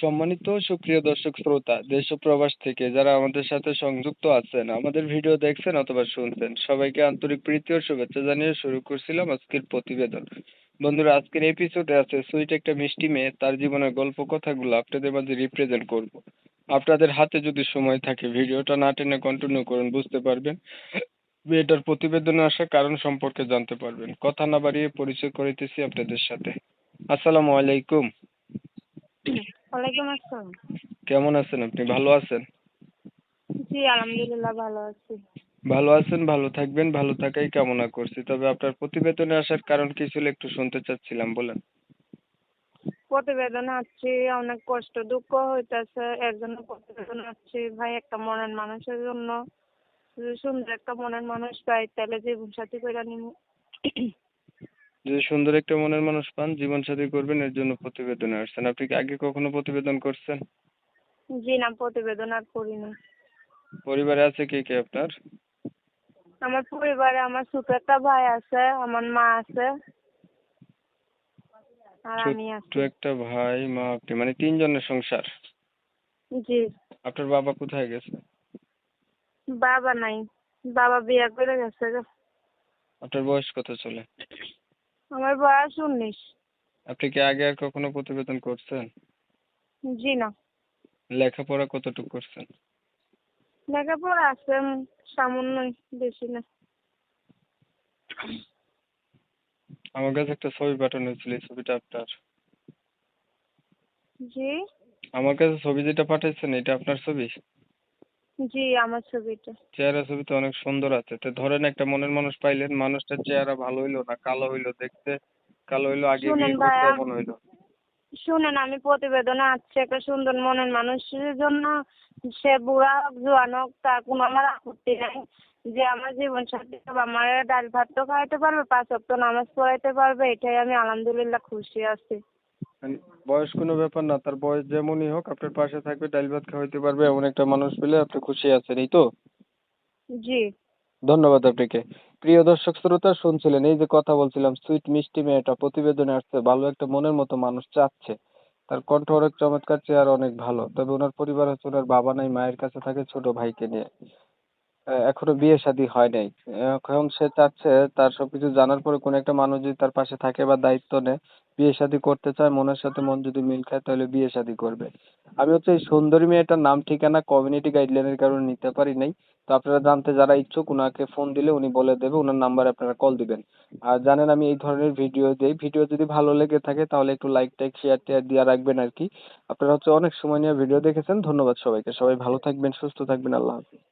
সম্মানিত সুপ্রিয় দর্শক শ্রোতা, দেশ ও প্রবাস থেকে যারা আমাদের সাথে সংযুক্ত আছেন, আমাদের ভিডিও দেখছেন অথবা শুনছেন, সবাইকে আন্তরিক প্রীতি ও শুভেচ্ছা জানিয়ে শুরু করছিলাম আজকের প্রতিবেদন। বন্ধুরা, আজকের এপিসোডে আছে সুইট একটা মিষ্টি মেয়ে, তার জীবনের গল্প কথাগুলো আপনাদের মাঝে রিপ্রেজেন্ট করব। আপনাদের হাতে যদি সময় থাকে, ভিডিওটা না টেনে কন্টিনিউ করুন, বুঝতে পারবেন। মেয়েটার প্রতিবেদনে আসার কারণ সম্পর্কে জানতে পারবেন। কথা না বাড়িয়ে পরিচয় করিতেছি আপনাদের সাথে। আসসালামু আলাইকুম। ওয়ালাইকুম আসসালাম। কেমন আছেন আপনি? ভালো আছেন? জি আলহামদুলিল্লাহ ভালো আছি। ভালো আছেন ভালো থাকবেন ভালো থাকাই কামনা করছি। তবে আপনার প্রতিবেদনে আসার কারণ কি ছিল একটু শুনতে চাচ্ছিলাম বলেন। প্রতিবেদন আছি অনেক কষ্ট দুঃখ হইতাছে এর জন্য প্রতিবেদন আছি ভাই একটা মনের মানুষের জন্য। সুন্দর একটা মনের মানুষ পাই তাহলে জীবন সাথী করে নিব যদি সুন্দর একটা মনের মানুষ পান জীবন সাথী করবেন এর জন্য প্রতিবেদনে আসছেন। আপনি কি আগে কখনো প্রতিবেদন করছেন? জি না প্রতিবেদন আর করি না পরিবারে আছে কে কে আপনার? আমার পরিবারে আমার ছোট একটা ভাই আছে আমার মা আছে আর আমি আছি। একটা ভাই মা আপনি মানে তিনজনের সংসার? জি। আপনার বাবা কোথায় গেছে? বাবা নাই বাবা বিয়ে করে গেছে। আপনার বয়স কত চলে? আমার বয়স উনিশ। আপনি কি আগে আর কখনো প্রতিবেদন করছেন? জি না। লেখাপড়া কতটুকু করছেন? লেখাপড়া আছে সামান্যই বেশি না। আমার কাছে একটা ছবি পাঠানো হয়েছিল এই ছবিটা আপনার। জি? আমার কাছে ছবি যেটা পাঠাইছেন এটা আপনার ছবি? জি আমার ছবিটা চেহারা ছবি তো অনেক সুন্দর আছে। তো ধরেন একটা মনের মানুষ পাইলেন মানুষটার চেহারা ভালো হইল না কালো হইল দেখতে কালো হইল আগে শুনেন বিয়ে ভাইয়া। কেমন হইল? শুনেন আমি প্রতিবেদনে আসছি একটা সুন্দর মনের মানুষের জন্য সে বুড়া হোক জোয়ান হোক তার কোনো আমার আপত্তি নাই যে আমার জীবন সাথী হবে, আমার ডাল ভাত তো খাইতে পারবে পাঁচ ওয়াক্ত নামাজ পড়াইতে পারবে এটাই আমি আলহামদুলিল্লাহ খুশি আছি। মানে বয়স কোনো ব্যাপার না তার বয়স যেমনই হোক আপনার পাশে থাকবে ডাল ভাত খাওয়াইতে পারবে এমন একটা মানুষ পেলে আপনি খুশি আছেন এই তো? জি। ধন্যবাদ আপনাকে। প্রিয় দর্শক শ্রোতা শুনছিলেন এই যে কথা বলছিলাম সুইট মিষ্টি মেয়েটা প্রতিবেদনে আসছে ভালো একটা মনের মতো মানুষ চাচ্ছে। তার কণ্ঠ অনেক চমৎকার চেহারা অনেক ভালো তবে ওনার পরিবার হচ্ছে ওনার বাবা নাই মায়ের কাছে থাকে ছোট ভাইকে নিয়ে। এখনও বিয়ে শাদী হয় নাই। এখন সে চাচ্ছে তার সবকিছু জানার পরে কোনো একটা মানুষ যদি তার পাশে থাকে বা দায়িত্ব নেয় বিয়ে শাদী করতে চায়, মনের সাথে মন যদি মিল খায়, তাহলে বিয়ে শাদী করবে। আমি হচ্ছে এই সুন্দরী মেয়েটার নাম, ঠিকানা কমিউনিটি গাইডলাইনের কারণে নিতে পারি নাই। তো আপনারা জানতে যারা ইচ্ছুক ওনাকে ফোন দিলে উনি বলে দেবে ওনার নাম্বারে আপনারা কল দিবেন। আর জানেন আমি এই ধরনের ভিডিও দিই। ভিডিও যদি ভালো লেগে থাকে, তাহলে একটু লাইক টাইক শেয়ার টেয়ার দিয়ে রাখবেন আর কি। আপনারা হচ্ছে অনেক সময় নিয়ে ভিডিও দেখেছেন। ধন্যবাদ সবাইকে। সবাই ভালো থাকবেন, সুস্থ থাকবেন। আল্লাহ হাফিজ।